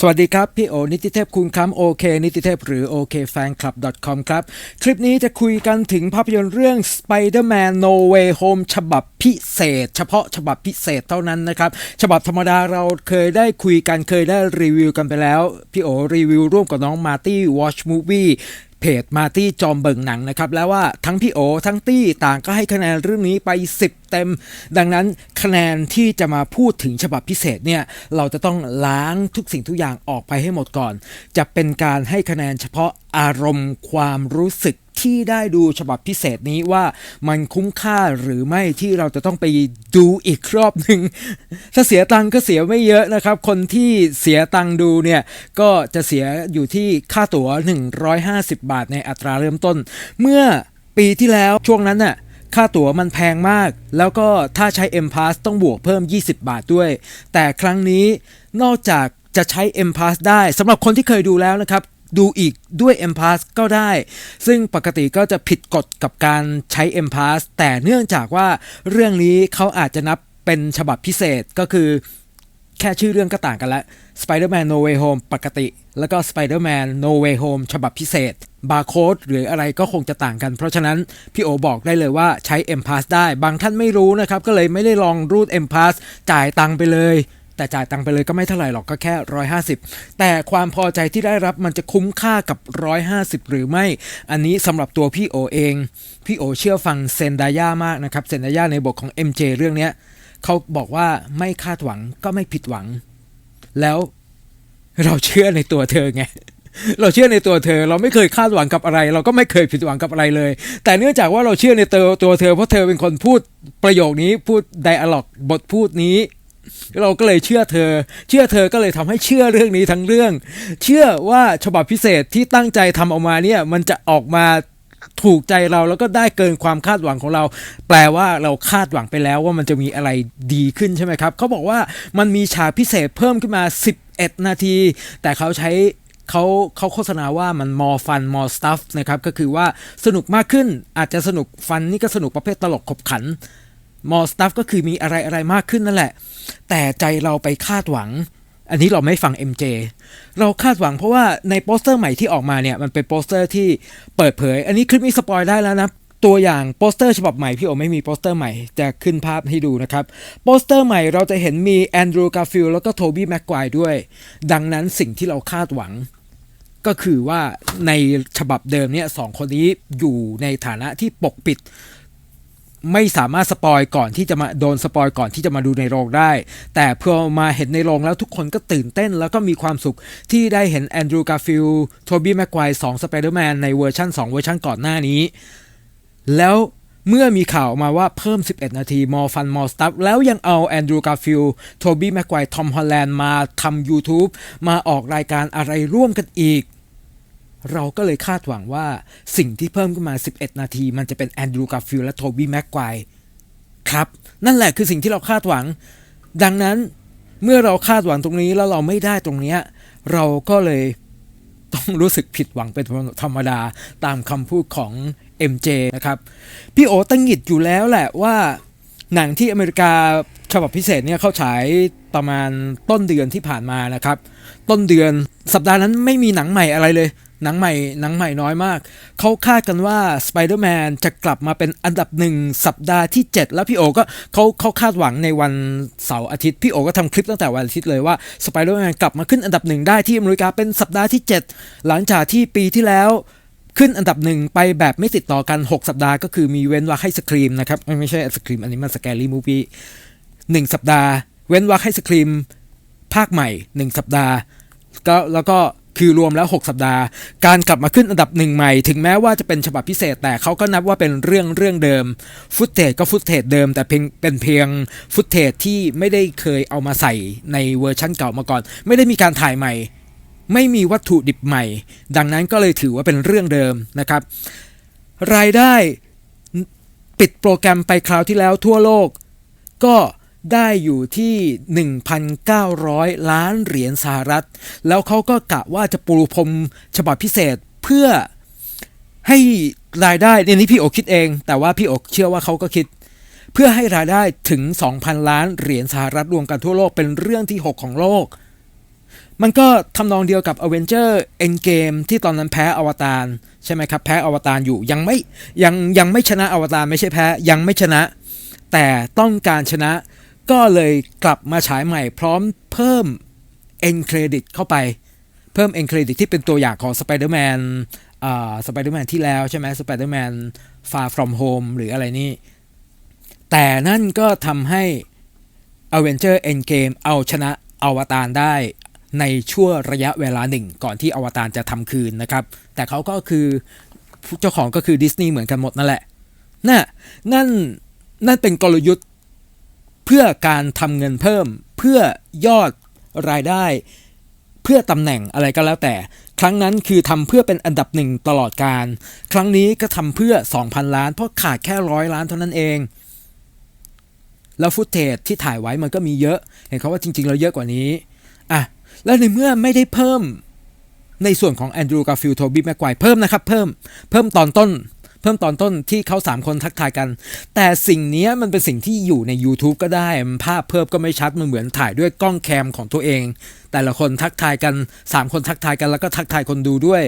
สวัสดีครับ พี่โอนิติเทพคุณคำโอเคนิติเทพหรือ OK Fan Club com ครับ คลิปนี้จะคุยกันถึงภาพยนตร์เรื่อง Spider-Man No Way Home ฉบับพิเศษ เฉพาะฉบับพิเศษเท่านั้นนะครับ ฉบับธรรมดาเราเคยได้คุยกันเคยได้รีวิวกันไปแล้ว พี่โอรีวิวร่วมกับน้องมาร์ตี้วอชมูฟี่ เพจมาตี้จอมเบิงหนังนะครับ แล้วว่าทั้งพี่โอทั้งตี้ต่างก็ให้คะแนนเรื่องนี้ไป 10 เต็ม ดังนั้นคะแนนที่จะมาพูดถึงฉบับพิเศษเนี่ยเราจะต้องล้างทุกสิ่งทุกอย่างออกไปให้หมดก่อน จะเป็นการให้คะแนนเฉพาะอารมณ์ความรู้สึก ที่ได้ดูฉบับพิเศษนี้ว่ามันคุ้มค่าหรือไม่ที่เราจะต้องไปดูอีกรอบหนึ่งถ้าเสียตังค์ก็เสียไม่เยอะนะครับ คนที่เสียตังค์ดูเนี่ยก็จะเสียอยู่ที่ค่าตั๋ว 150 บาทในอัตราเริ่มต้น เมื่อปีที่แล้วช่วงนั้นน่ะค่าตั๋วมันแพงมาก แล้วก็ถ้าใช้ M Pass ต้องบวกเพิ่ม 20 บาทด้วย แต่ครั้งนี้นอกจากจะใช้ M Pass ได้สำหรับคนที่เคยดูแล้วนะครับ ดูอีกด้วย M Pass ก็ได้ ซึ่งปกติก็จะผิดกฎกับการใช้ M Pass แต่เนื่องจากว่าเรื่องนี้เขาอาจจะนับเป็นฉบับพิเศษก็คือแค่ชื่อเรื่องก็ต่างกันล้ว Spider-Man No Way Home ปกติ แล้วก็ Spider-Man No Way Home ฉบับพิเศษ บาร์โค้ดหรืออะไรก็คงจะต่างกัน เพราะฉะนั้นพี่โอบอกได้เลยว่าใช้ M Pass ได้ บางท่านไม่รู้นะครับ ก็เลยไม่ได้ลองรูด M Pass จ่ายตังค์ไปเลย แต่จ่ายตังค์ไปเลยก็ไม่เท่าไหร่หรอกก็แค่ 150 แต่ความพอใจที่ได้รับมันจะคุ้มค่ากับ 150 หรือไม่ อันนี้สำหรับตัวพี่โอเอง พี่โอเชื่อฟังเซนดาย่ามากนะครับเซนดาย่าในบทของ MJ เรื่องเนี้ยเขาบอกว่าไม่คาดหวังก็ไม่ผิดหวัง แล้วเราเชื่อในตัวเธอไงเราเชื่อในตัวเธอเราไม่เคยคาดหวังกับอะไร เราก็ไม่เคยผิดหวังกับอะไรเลย แต่เนื่องจากว่าเราเชื่อในตัวตัวเธอเพราะเธอเป็นคนพูดประโยคนี้พูดไดอะล็อกบทพูดนี้ เราก็เลยเชื่อเธอ เชื่อเธอก็เลยทำให้เชื่อเรื่องนี้ทั้งเรื่อง เชื่อว่าฉบับพิเศษที่ตั้งใจทำออกมาเนี่ยมันจะออกมาถูกใจเราแล้วก็ได้เกินความคาดหวังของเรา แปลว่าเราคาดหวังไปแล้วว่ามันจะมีอะไรดีขึ้นใช่ไหมครับเขาบอกว่ามันมีฉากพิเศษเพิ่มขึ้นมา 11 นาที แต่เขาใช้เขาเขาโฆษณาว่ามัน more fun more stuff นะครับ ก็คือว่าสนุกมากขึ้นอาจจะสนุกฟันนี่ก็สนุกประเภทตลกขบขัน more stuff ก็คือมีอะไรอะไรมากขึ้นนั่นแหละ แต่ใจเราไปคาดหวัง อันนี้เราไม่ฟัง MJ เราคาดหวังเพราะว่าในโปสเตอร์ใหม่ที่ออกมาเนี่ยมันเป็นโปสเตอร์ที่เปิดเผย อันนี้คลิปนี้สปอยได้แล้วนะตัวอย่างโปสเตอร์ฉบับใหม่พี่โอไม่มีโปสเตอร์ใหม่จะขึ้นภาพให้ดูนะครับ โปสเตอร์ใหม่เราจะเห็นมีแอนดรูว์กาฟิลแล้วก็โทบี้แม็กควายด้วย ดังนั้นสิ่งที่เราคาดหวัง ก็คือว่าในฉบับเดิมเนี่ยสองคนนี้อยู่ในฐานะที่ปกปิด ไม่สามารถสปอยก่อนที่จะมาโดนสปอยก่อนที่จะมาดูในโรงได้ แต่พอมาเห็นในโรงแล้วทุกคนก็ตื่นเต้นแล้วก็มีความสุขที่ได้เห็นแอนดรูว์กาฟิลโทบี้แม็กควายสองสไปเดอร์แมนในเวอร์ชัน2 เวอร์ชันก่อนหน้านี้ แล้วเมื่อมีข่าวออกมาว่าเพิ่ม 11 นาที more fun more stuff แล้วยังเอาแอนดรูว์กาฟิลโทบี้แม็กควายทอมฮอลแลนด์มาทำ YouTube มาออกรายการอะไรร่วมกันอีก เราก็เลยคาดหวังว่าสิ่งที่เพิ่มขึ้นมา 11 นาที มันจะเป็นแอนดรูว์กาฟิลและโทบี้แม็กควายครับ นั่นแหละคือสิ่งที่เราคาดหวัง ดังนั้นเมื่อเราคาดหวังตรงนี้แล้วเราไม่ได้ตรงเนี้ยเราก็เลยต้องรู้สึกผิดหวังเป็นธรรมดาตามคำพูดของ MJ นะครับ พี่โอตั้งหิดอยู่แล้วแหละว่าหนังที่อเมริกาฉบับพิเศษเนี่ยเขาฉายประมาณต้นเดือนที่ผ่านมานะครับ ต้นเดือนสัปดาห์นั้นไม่มีหนังใหม่อะไรเลย หนังใหม่หนังใหม่น้อยมาก เขาคาดกันว่า Spider-Man จะกลับมาเป็นอันดับหนึ่งสัปดาห์ที่ 7 แล้วพี่โอก็เขาเขาคาดหวังในวันเสาร์อาทิตย์ พี่โอก็ทำคลิปตั้งแต่วันอาทิตย์เลยว่า Spider-Man กลับมาขึ้นอันดับหนึ่งได้ที่อเมริกาเป็นสัปดาห์ที่ 7 หลังจากที่ปีที่แล้วขึ้นอันดับหนึ่งไปแบบไม่ติดต่อกัน 6 สัปดาห์ก็คือมีเว้นวรรคให้สครีมนะครับ ไม่ใช่สครีมอันนี้มันสแกรี่มูฟี่หนึ่งสัปดาห์ เว้นวรรคให้สครีมภาคใหม่ 1 สัปดาห์ก็แล้วก็ คือรวมแล้ว 6 สัปดาห์ การกลับมาขึ้นอันดับหนึ่งใหม่ ถึงแม้ว่าจะเป็นฉบับพิเศษแต่เขาก็นับว่าเป็นเรื่องเรื่องเดิม ฟุตเทจก็ฟุตเทจเดิม แต่เพียงเป็นเพียงฟุตเทจที่ไม่ได้เคยเอามาใส่ในเวอร์ชั่นเก่ามาก่อน ไม่ได้มีการถ่ายใหม่ ไม่มีวัตถุดิบใหม่ ดังนั้นก็เลยถือว่าเป็นเรื่องเดิมนะครับ รายได้ปิดโปรแกรมไปคราวที่แล้วทั่วโลก ก็ ได้อยู่ที่ 1,900 ล้านเหรียญสหรัฐ แล้วเขาก็กะว่าจะปูพรมฉบับพิเศษเพื่อให้รายได้ในนี้พี่โอคิดเอง แต่ว่าพี่โอเชื่อว่าเขาก็คิด เพื่อให้รายได้ถึง 2,000 ล้านเหรียญสหรัฐรวมกันทั่วโลกเป็นเรื่องที่ 6 ของโลก มันก็ทำนองเดียวกับ a v e n g e r Endgame ที่ตอนนั้นแพ้อวตารใช่ไหมครับ แพ้อวตารอยู่ยังไม่ยังยังไม่ชนะอวตารไม่ใช่แพ้ยังไม่ชนะ แต่ต้องการชนะ ก็เลยกลับมาฉายใหม่พร้อมเพิ่ม end credit เข้าไป เพิ่ม end credit ที่เป็นตัวอย่างของ Spider-Man อ่า Spider-Man ที่แล้วใช่ไหม Spider-Man Far From Home หรืออะไรนี่ แต่นั่นก็ทำให้ Avenger Endgame เอาชนะอวตารได้ในช่วงระยะเวลาหนึ่ง ก่อนที่อวตารจะทำคืนนะครับ แต่เขาก็คือเจ้าของก็คือดิสนีย์เหมือนกันหมดนั่นแหละน่ะนั่นนั่นเป็นกลยุทธ์ เพื่อการทำเงินเพิ่ม เพื่อยอดรายได้ เพื่อตำแหน่งอะไรก็แล้วแต่ ครั้งนั้นคือทำเพื่อเป็นอันดับหนึ่งตลอดการ ครั้งนี้ก็ทำเพื่อ 2,000 ล้าน เพราะขาดแค่ร้อยล้านเท่านั้นเอง แล้วฟุตเทจที่ถ่ายไว้มันก็มีเยอะ เห็นเขาว่าจริงๆ เราเยอะกว่านี้อะแล้วในเมื่อไม่ได้เพิ่มในส่วนของแอนดรูกับฟิลโทบี้แม็กไกวเพิ่มนะครับ เพิ่มเพิ่มตอนต้น พิ่มตอนต้นที่เขา 3 คนทักทายกัน แต่สิ่งนี้มันเป็นสิ่งที่อยู่ใน YouTube ก็ได้ภาพเพิ่มก็ไม่ชัดมันเหมือนถ่ายด้วยกล้องแคมของตัวเอง แต่ละคนทักทายกัน 3 คนทักทายกันแล้วก็ทักทายคนดูด้วย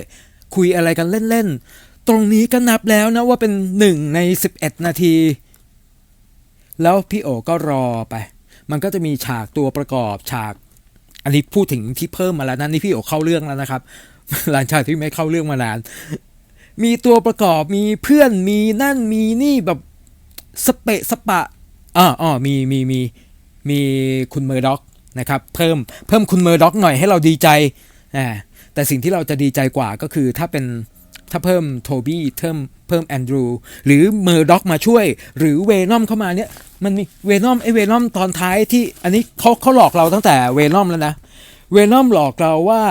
คุยอะไรกันเล่นๆ ตรงนี้ก็นับแล้วนะว่าเป็น 1 ใน 11 นาที แล้วพี่โอก็รอไป มันก็จะมีฉากตัวประกอบฉาก อันนี้พูดถึงที่เพิ่มมาแล้วนะนี่พี่โอเข้าเรื่องแล้วนะครับหลังจากที่ไม่เข้าเรื่องมานาน มีตัวประกอบมีเพื่อนมีนั่นมีนี่แบบสเปะสปะอ่าอ๋อมีมีมีมีคุณเมอร์ด็อกนะครับเพิ่มเพิ่มคุณเมอร์ด็อกหน่อยให้เราดีใจอ่าแต่สิ่งที่เราจะดีใจกว่าก็คือถ้าเป็นถ้าเพิ่มโทบี้เพิ่มเพิ่มแอนดรูหรือเมอร์ด็อกมาช่วย หรือเวนอมเข้ามาเนี่ยมันมีเวนอมไอเวนอมตอนท้ายที่อันนี้เขาเขาหลอกเราตั้งแต่เวนอมแล้วนะเวนอมหลอกเราว่า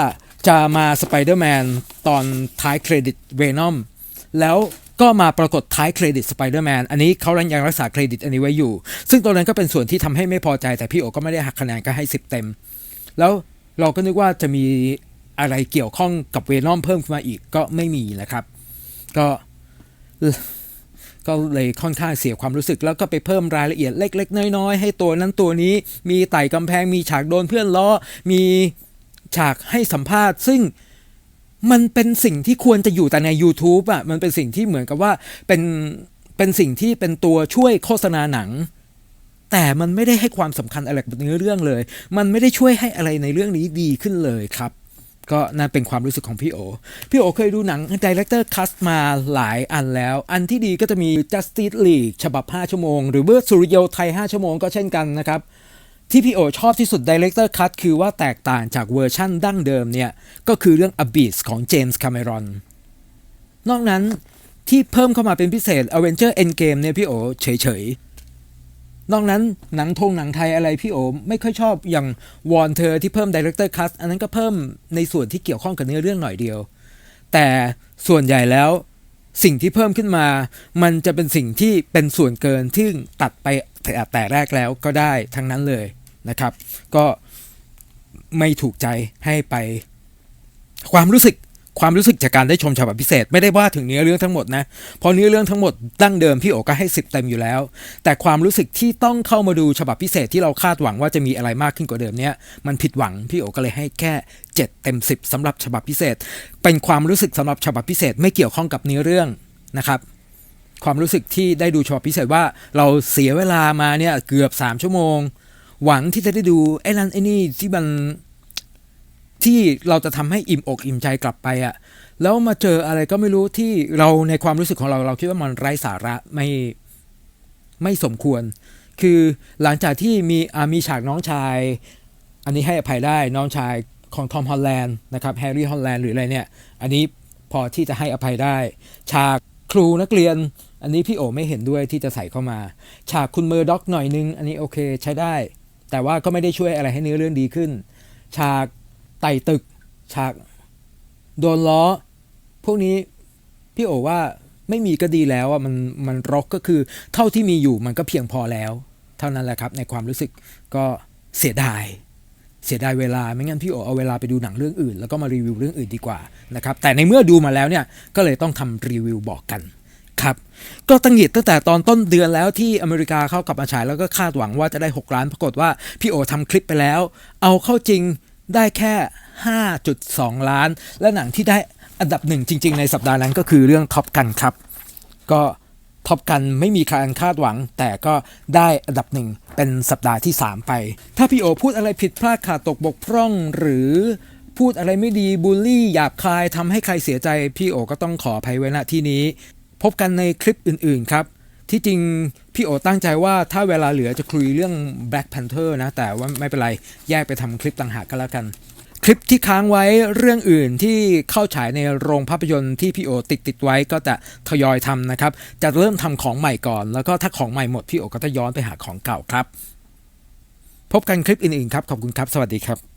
จะมาสไปเดอร์แมนตอนท้ายเครดิตเวนอมแล้วก็มาปรากฏท้ายเครดิตสไปเดอร์แมนอันนี้เขายังรักษาเครดิตอันนี้ไว้อยู่ ซึ่งตรงนั้นก็เป็นส่วนที่ทำให้ไม่พอใจแต่พี่โอก็ไม่ได้หักคะแนนก็ให้ 10 เต็ม แล้วเราก็นึกว่าจะมีอะไรเกี่ยวข้องกับเวนอมเพิ่มขึ้นมาอีกก็ไม่มีนะครับ ก็ก็เลยค่อนข้างเสียความรู้สึกแล้วก็ไปเพิ่มรายละเอียดเล็ก ๆ น้อย ๆ ให้ตัวนั้นตัวนี้มีไต่กำแพงมีฉากโดนเพื่อนล้อมี ฉากให้สัมภาษณ์ ซึ่งมันเป็นสิ่งที่ควรจะอยู่แต่ใน YouTube อะมันเป็นสิ่งที่เหมือนกับว่าเป็นเป็นสิ่งที่เป็นตัวช่วยโฆษณาหนัง แต่มันไม่ได้ให้ความสำคัญอะไรกับเนื้อเรื่องเลย มันไม่ได้ช่วยให้อะไรในเรื่องนี้ดีขึ้นเลยครับ ก็นั่นเป็นความรู้สึกของพี่โอ พี่โอเคยดูหนัง Director Cut มาหลายอันแล้ว อันที่ดีก็จะมี Justice League ฉบับ 5 ชั่วโมง หรือว่าสุริโยไทย 5 ชั่วโมงก็เช่นกันนะครับ ที่พี่โอชอบที่สุด Director Cut คือว่าแตกต่างจากเวอร์ชั่นดั้งเดิมเนี่ย ก็คือเรื่อง Abyss ของเจมส์คาเมรอนนอกนั้นที่เพิ่มเข้ามาเป็นพิเศษ Avenger Endgame เนี่ยพี่โอเฉยๆ นอกนั้นหนังทงหนังไทยอะไรพี่โอไม่ค่อยชอบอย่างวอนเธอที่เพิ่ม Director Cut อันนั้นก็เพิ่มในส่วนที่เกี่ยวข้องกับเนื้อเรื่องหน่อยเดียว แต่ส่วนใหญ่แล้วสิ่งที่เพิ่มขึ้นมา มันจะเป็นสิ่งที่เป็นส่วนเกินที่ตัดไป แต่แรกแล้วก็ได้ทั้งนั้นเลยนะครับ ก็ไม่ถูกใจให้ไป ความรู้สึกความรู้สึกจากการได้ชมฉบับพิเศษ ไม่ได้ว่าถึงเนื้อเรื่องทั้งหมดนะเพราะเนื้อเรื่องทั้งหมดดั้งเดิมพี่โอก็ให้สิบเต็มอยู่แล้ว แต่ความรู้สึกที่ต้องเข้ามาดูฉบับพิเศษที่เราคาดหวังว่าจะมีอะไรมากขึ้นกว่าเดิมเนี้ยมันผิดหวังพี่โอก็เลยให้แค่เจ็ดเต็มสิบสำหรับฉบับพิเศษ เป็นความรู้สึกสำหรับฉบับพิเศษ ไม่เกี่ยวข้องกับเนื้อเรื่องนะครับ ความรู้สึกที่ได้ดูฉบับพิเศษว่าเราเสียเวลามาเนี่ยเกือบสามชั่วโมง หวังที่จะได้ดูไอ้นั่นไอ้นี่ที่มันที่เราจะทำให้อิ่มอกอิ่มใจกลับไปอะ่ะแล้วมาเจออะไรก็ไม่รู้ที่เราในความรู้สึกของเราเราคิดว่ามันไร้สาระไม่ไม่สมควร คือหลังจากที่มีมีฉากน้องชาย อันนี้ให้อภัยได้น้องชายของทอมฮอลแลนด์นะครับแฮร์รี่ฮอลแลนด์หรืออะไรเนี่ย อันนี้พอที่จะให้อภัยได้ ฉากครูนักเรียน อันนี้พี่โอไม่เห็นด้วยที่จะใส่เข้ามา ฉากคุณเมอร์ด็อกหน่อยนึง อันนี้โอเคใช้ได้ แต่ว่าก็ไม่ได้ช่วยอะไรให้เนื้อเรื่องดีขึ้น ฉากไต่ตึก ฉาก โดนล้อ พวกนี้พี่โอว่าไม่มีก็ดีแล้วอะมันมันร็อกก็คือ เท่าที่มีอยู่มันก็เพียงพอแล้ว เท่านั้นแหละครับ ในความรู้สึกก็เสียดายเสียดายเวลาไม่งั้นพี่โอเอาเวลาไปดูหนังเรื่องอื่น แล้วก็มารีวิวเรื่องอื่นดีกว่านะครับแต่ในเมื่อดูมาแล้วเนี่ยก็เลยต้องทำรีวิวบอกกัน ครับ ก็ตั้งหงิดตั้งแต่ตอนต้นเดือนแล้วที่อเมริกาเข้ากลับมาฉายแล้วก็คาดหวังว่าจะได้ 6 ล้าน ปรากฏว่าพี่โอทำคลิปไปแล้ว เอาเข้าจริงได้แค่ 5.2 ล้าน และหนังที่ได้อันดับหนึ่งจริง ๆ ในสัปดาห์นั้นก็คือเรื่องท็อปกันครับ ก็ท็อปกันไม่มีใครคาดหวัง แต่ก็ได้อันดับหนึ่งเป็นสัปดาห์ที่ 3 ไป ถ้าพี่โอพูดอะไรผิดพลาดขาดตกบกพร่องหรือพูดอะไรไม่ดีบูลลี่หยาบคายทำให้ใครเสียใจ พี่โอก็ต้องขออภัยไว้ณที่นี้ พบกันในคลิปอื่นๆครับ ที่จริงพี่โอตั้งใจว่าถ้าเวลาเหลือจะคุยเรื่อง Black Panther นะ แต่ว่าไม่เป็นไร แยกไปทำคลิปต่างหากก็แล้วกัน คลิปที่ค้างไว้เรื่องอื่นที่เข้าฉายในโรงภาพยนตร์ที่พี่โอติดติดไว้ก็จะทยอยทำนะครับ จะเริ่มทำของใหม่ก่อน แล้วก็ถ้าของใหม่หมดพี่โอก็จะย้อนไปหาของเก่าครับ พบกันคลิปอื่นๆครับ ขอบคุณครับ สวัสดีครับ